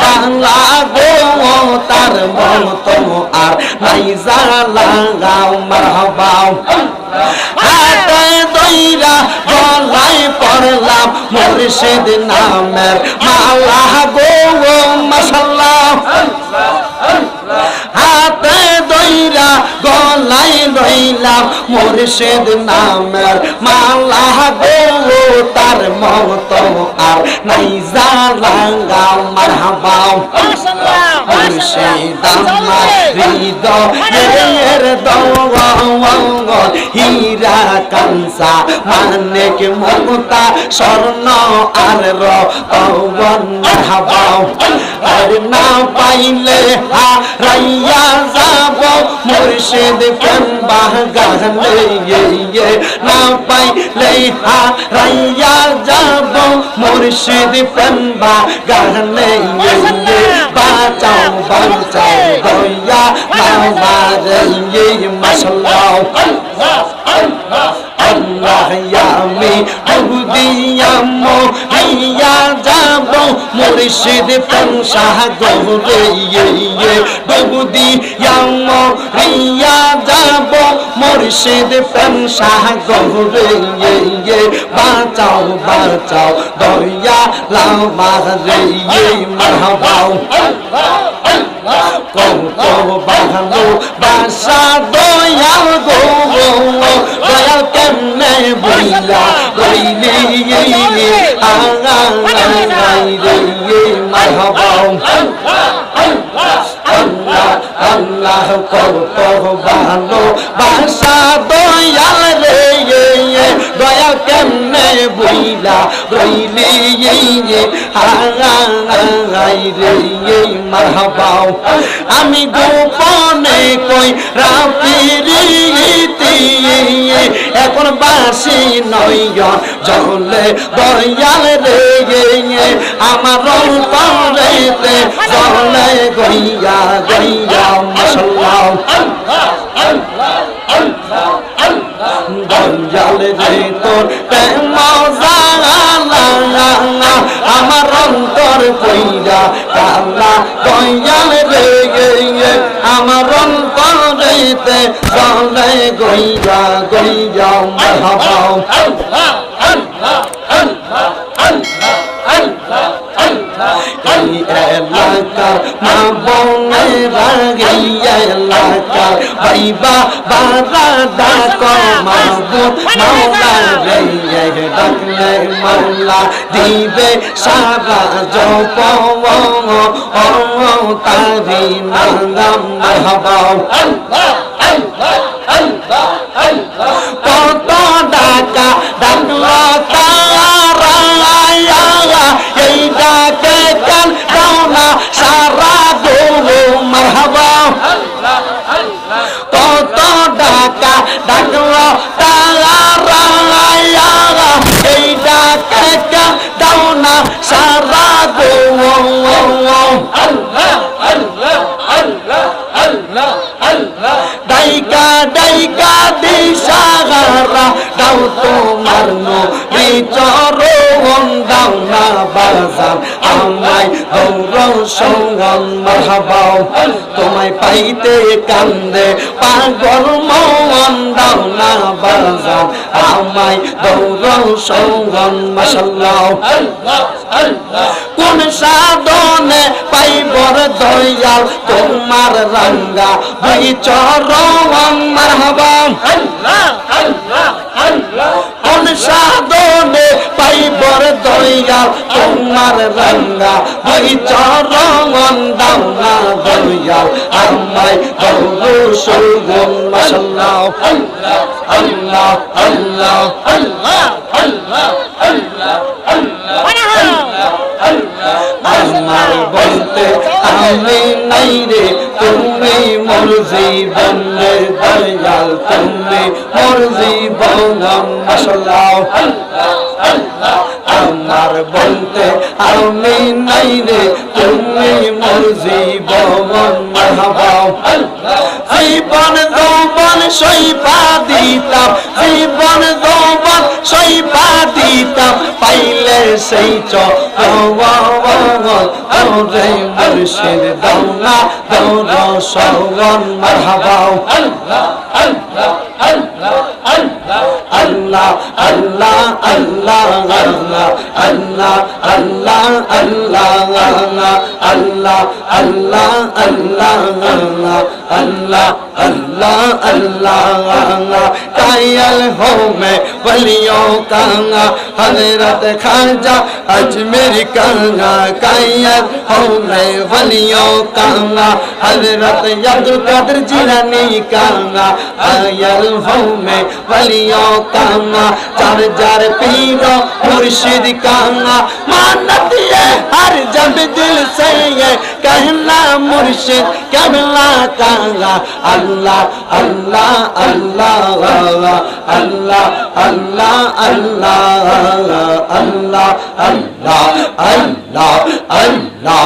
বাংলা গো তার মতো আর নাই জালাগাও মারহাবাও হাতে দইরা গলায় পড়লাম, মুর্শিদ নামের মালা। গো মাসাল্লাহ লইলাম মুর্শিদ নামের মালা গো তার মত আর নাই জালাঙ্গা মারহাবাও মুর্শিদ আমার হৃদয়ের দঙ্গ হীরা কাঞ্চা মানিক মমতা স্বর্ণ আর রবন হাবাও আর না পাইলে হারাইয়া যাব, মুর্শিদ প্রেম বাগানে ইয়ে না পাইলে হারাইয়া যাব, মুর্শিদ প্রেম বাগানে ইয়ে বাঁচাও বাঁচাও, দয়া ইয়ে মাসাল্লাহ আল্লাহ আমি বুদিয়াম হইয়া যাব মুর্শিদ পংশাহ গৌরে ইয়ে বুদিয়াম হইয়া যাব মুর্শিদ পংশাহ গৌরে ইয়ে বাঁচাও বাঁচাও দয়া লামারে ইয়ে মাহবাও কত বাহানো বাসা দয়াল গো দয়াল কেমনে বইলা? বইলি আঙাই রে মারহাবাও আল্লাহ আল্লাহ কত ভালো বাসা দয়াল রে দয়া কেমনে বইলা? রইলি রে মারহাবাও আমি গোপনে কই রাপিরিতি এখন বাসি নয় জলে দয়াল রে আমার অন্তরেতে জলে গইয়া গইয়া মশাল্লাহ। দয়াল রে তোর জালা আমার অন্তর কইরা কালা অন্তরেতে চলে গইয়া গইয়া মহাবাও এই এলাকার মা বোনেরা এই এলাকার ভাইবা বারা ডাক মাহবুব মাওলা রে ডাকলে মাওলা দিবে সারা জপ ও তারি নাম মাহবাও কত ডাকা ডাকলো মারহাবা কত ডাকা ডাকলো তারা এই দাও তোমার নবী চরণ দাও না বাজার আমায় গৌরব সঙ্গম মহাবাও। তোমায় পাইতে কান্দে পাগল মন দাও না বাজার আমায় গৌরব সঙ্গম মশাল্লাহ কোন সাধনে পাইবর দয়াল, তোমার রঙ্গা দুই চরণ মারহাবা কোন সাধনে পাইবর দয়াল তোমার রঙ্গা হই চরণ দাওনা দয়াল আমায় গৌর সুগুন মাশাল্লাহ আল্লাহ আল্লাহ আল্লাহ আল্লাহ আল্লাহ। আমার বলতে আমি নাই রে, তুমি মোর জীবনে দয়াল, তুমি মোর জীবন মশলাও আমার বলতে আমি নাই রে, তুমি মোর জীবন মহাবাও জীবন যৌবন সইপা দিতাম, জীবন যৌবন সইপা দিতাম, পাইলে সেই ওরে মুর্শিদ দাওলা দাওলা সওগান মারহাবা আল্লাহ Allah Allah Allah Allah Allah Allah Allah Allah Allah Allah Allah Allah আল্লাহ अल्लाह अल्लाह कायल हो मैं वलियों का हजरत खाजा अजमेर कांगा कायल हो मैं वलियों का हजरत अब्दुल कदर जिलानी कांगा कायल हो मैं वलियों का चार जार पीरो मुर्शिद कांगा मानत ये हर जब दिल से ये कहना मुर्शिद कबला कांगा अल्लाह Allah Allah Allah Allah Allah Allah Allah Allah Allah Allah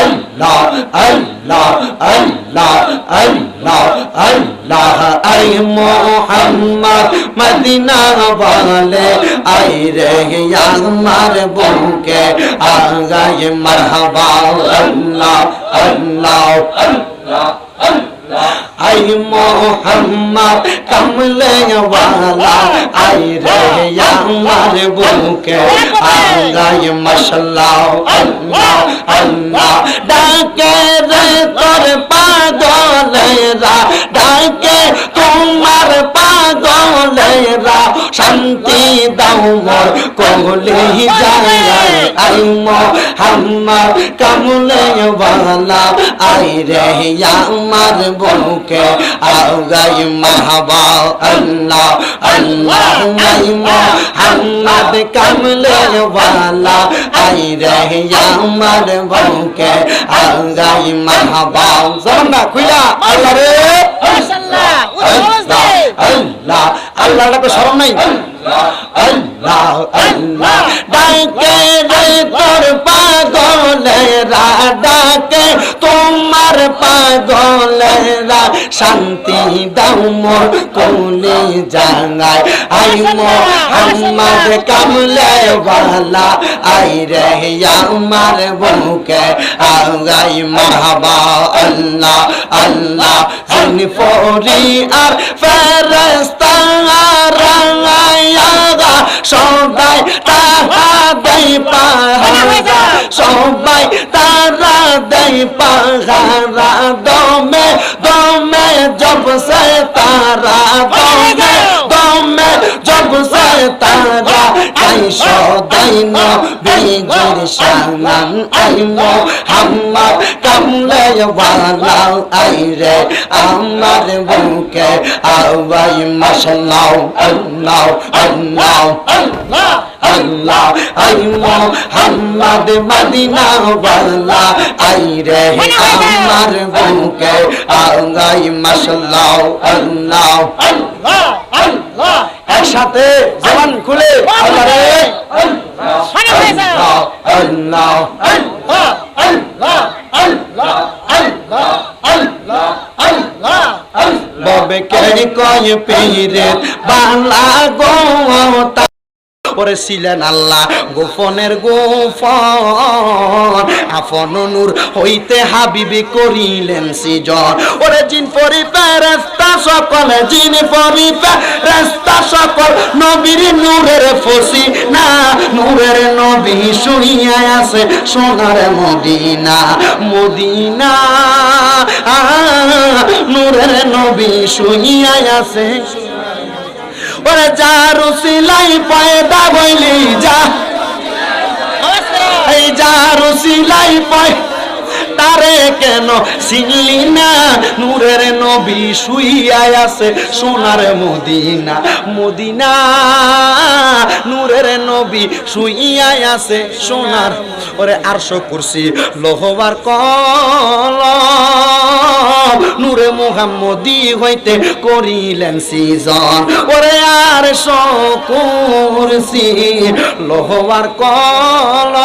Allah Allah Allah Allah আই মোহাম্মদ মদিনা বলে আই রে আমার বুকে আগাই মারহাবা আল্লাহ আল্লাহ আল্লাহ আল্লাহ। আই মোহাম্মদ কমলে ওয়ালা, আই রে আমার বুকে আলাই মশলা আল্লাহ আল্লাহ। ডাকে রে তোর পাগলেরা, ডাকে তোমার পাগলেরা শান্তি দাও মোর কবলে যায় আই মোহাম্মদ, কামলে বালা। আই রে, আমার বউকে আগাই মাহবা আল্লাহ আল্লাহ, আই মোহাম্মদ, কামলে বালা। আই রে, আমার বউকে আগাই মাহবা জরনা খুইলা। আল্লাহ রে। আল্লাহ ডাকে স্মরণ নাই। আল্লাহ আল্লাহ ডাকে রে তোর পাগলেরা ডাকে। তোমার পাগলেরা শান্তি দাও মোর কোলে জাঙ্গায় আই মোহাম্মদ কামলে वाला আই রে আমার বুকে আগাই মাহবা আল্লাহ আল্লাহ। জিন ফরি আর ফেরেস্তা পাহারা দমে দমে জব সে তারা। তারা আই সদাইন বিজুর সামান আই মোহাম্মদ কামলে ওয়ালা আই রে, আমার বুকে আওয়াই মাশাল্লাহ আল্লাহ আল্লাহ আল্লাহ আল্লাহ আই মোহাম্মদ মদিনা ওয়ালা আই রে, আমার বুকে আওয়াই মাশাল্লাহ আল্লাহ আল্লাহ আল্লাহ। একসাথে জবান খুলে ববে কেড়ি কয় পীরে বাংলা গো ওরে ছিলেন আল্লাহ। গোপনের গোপন আপন নূর হইতে হাবিবি করিলেন সিজন। ওরে জিন পরিপে রাস্তা সকল, জিন পরিপে রাস্তা সকল, নবীর নূরের ফসি না নূরের নবী শুইয়া আছে সোনার মদিনা মদিনা নূরের নবী শুইয়া আছে ওরে যা রুসিলাই পয়দা বইলি যা। এই যা রুসিলাই পয় তারে কেন চিনলি না? নূরের নবী শুইয়াই আছে সোনার মদিনা মদিনা। নূরের নবী শুইয়াই আছে সোনার। ওরে আরশো কুরসি লোহবার কল নূরে মোহাম্মদি হইতে করিলেন সিজন। ওরে আর কুরসি লোহার কল